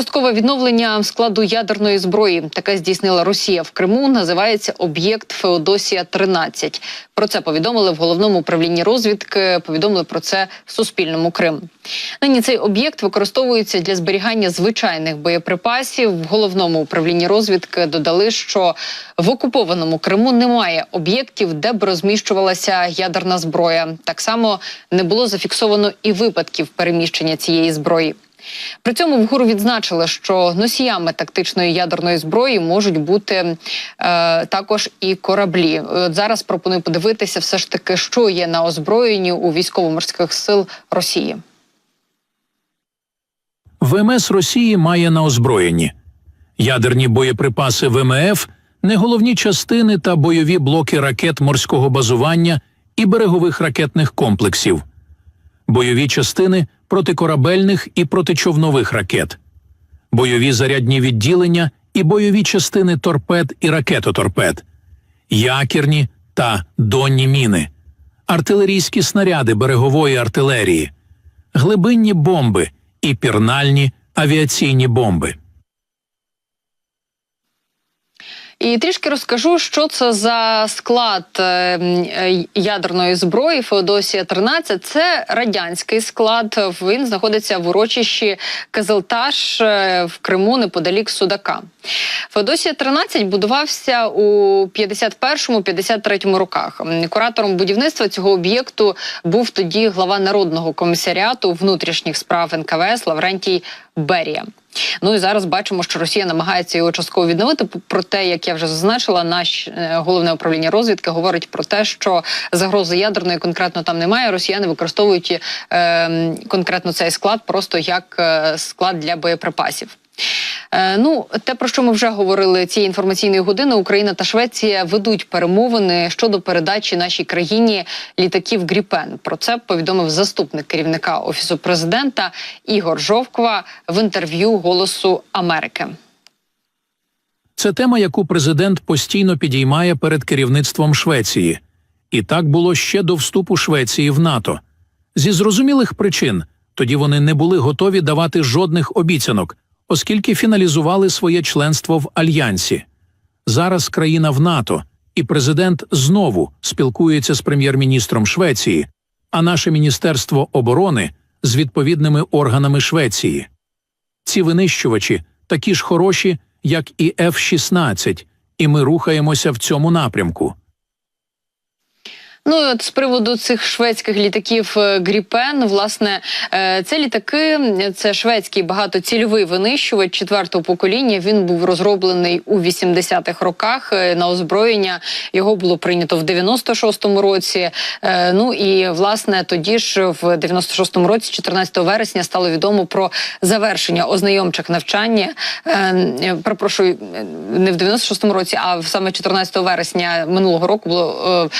Часткове відновлення складу ядерної зброї, таке здійснила Росія в Криму. Називається об'єкт Феодосія 13 Про це повідомили в головному управлінні розвідки. Повідомили про це в Суспільному Крим. Нині цей об'єкт використовується для зберігання звичайних боєприпасів. В головному управлінні розвідки додали, що в окупованому Криму немає об'єктів, де б розміщувалася ядерна зброя. Так само не було зафіксовано і випадків переміщення цієї зброї. При цьому в ГУР відзначили, що носіями тактичної ядерної зброї можуть бути е, також і кораблі. От зараз пропоную подивитися, все ж таки, що є на озброєнні у військово-морських сил Росії. ВМС Росії має на озброєнні ядерні боєприпаси ВМФ, не головні частини та бойові блоки ракет морського базування і берегових ракетних комплексів, бойові частини протикорабельних і протичовнових ракет, бойові зарядні відділення і бойові частини торпед і ракетоторпед, якірні та донні міни, артилерійські снаряди берегової артилерії, глибинні бомби і пірнальні авіаційні бомби. І трішки розкажу, що це за склад е, е, ядерної зброї Феодосія 13 Це радянський склад. Він знаходиться в урочищі Казелташ е, в Криму неподалік Судака. Феодосія 13 будувався у 51-53 роках. Куратором будівництва цього об'єкту був тоді глава народного комісаріату внутрішніх справ НКВС Лаврентій Берія. Ну і зараз бачимо, що Росія намагається його частково відновити. Проте, як я вже зазначила, наш е, головне управління розвідки говорить про те, що загрози ядерної конкретно там немає. Росіяни використовують е, конкретно цей склад просто як е, склад для боєприпасів. Е, Ну, те, про що ми вже говорили цієї інформаційної години, Україна та Швеція ведуть перемовини щодо передачі нашій країні літаків Гріпен. Про це повідомив заступник керівника офісу президента Ігор Жовква в інтерв'ю Голосу Америки. Це тема, яку президент постійно підіймає перед керівництвом Швеції, і так було ще до вступу Швеції в НАТО. Зі зрозумілих причин тоді вони не були готові давати жодних обіцянок, оскільки фіналізували своє членство в альянсі. Зараз країна в НАТО, і президент знову спілкується з прем'єр-міністром Швеції, а наше міністерство оборони з відповідними органами Швеції. Ці винищувачі такі ж хороші, як і F-16, і ми рухаємося в цьому напрямку. Ну і от з приводу цих шведських літаків е, Гріпен, власне, е, це літаки, це шведський багатоцільовий винищувач четвертого покоління. Він був розроблений у 80-х роках. Е, На озброєння його було прийнято в 96-му році. Ну і власне тоді ж в 96-му році, 14 вересня, стало відомо про завершення ознайомчих навчання. Перепрошую, е, не в 96-му році, а саме 14 вересня минулого року було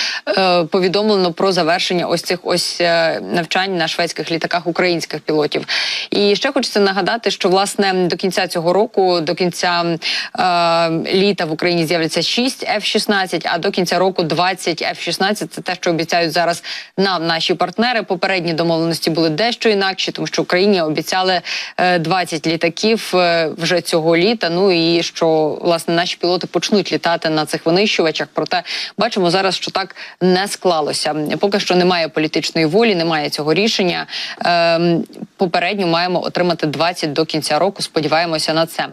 повідомлено про завершення ось цих ось е, навчань на шведських літаках українських пілотів. І ще хочеться нагадати, що власне до кінця цього року, до кінця е, літа в Україні з'являться 6 F-16, а до кінця року 20 F-16. Це те, що обіцяють зараз нам наші партнери. Попередні домовленості були дещо інакші, тому що Україні обіцяли е, 20 літаків е, вже цього літа. Ну і що власне наші пілоти почнуть літати на цих винищувачах. Проте бачимо зараз, що так не склалося. Поки що немає політичної волі, немає цього рішення. Ем, попередньо маємо отримати 20 до кінця року. Сподіваємося на це.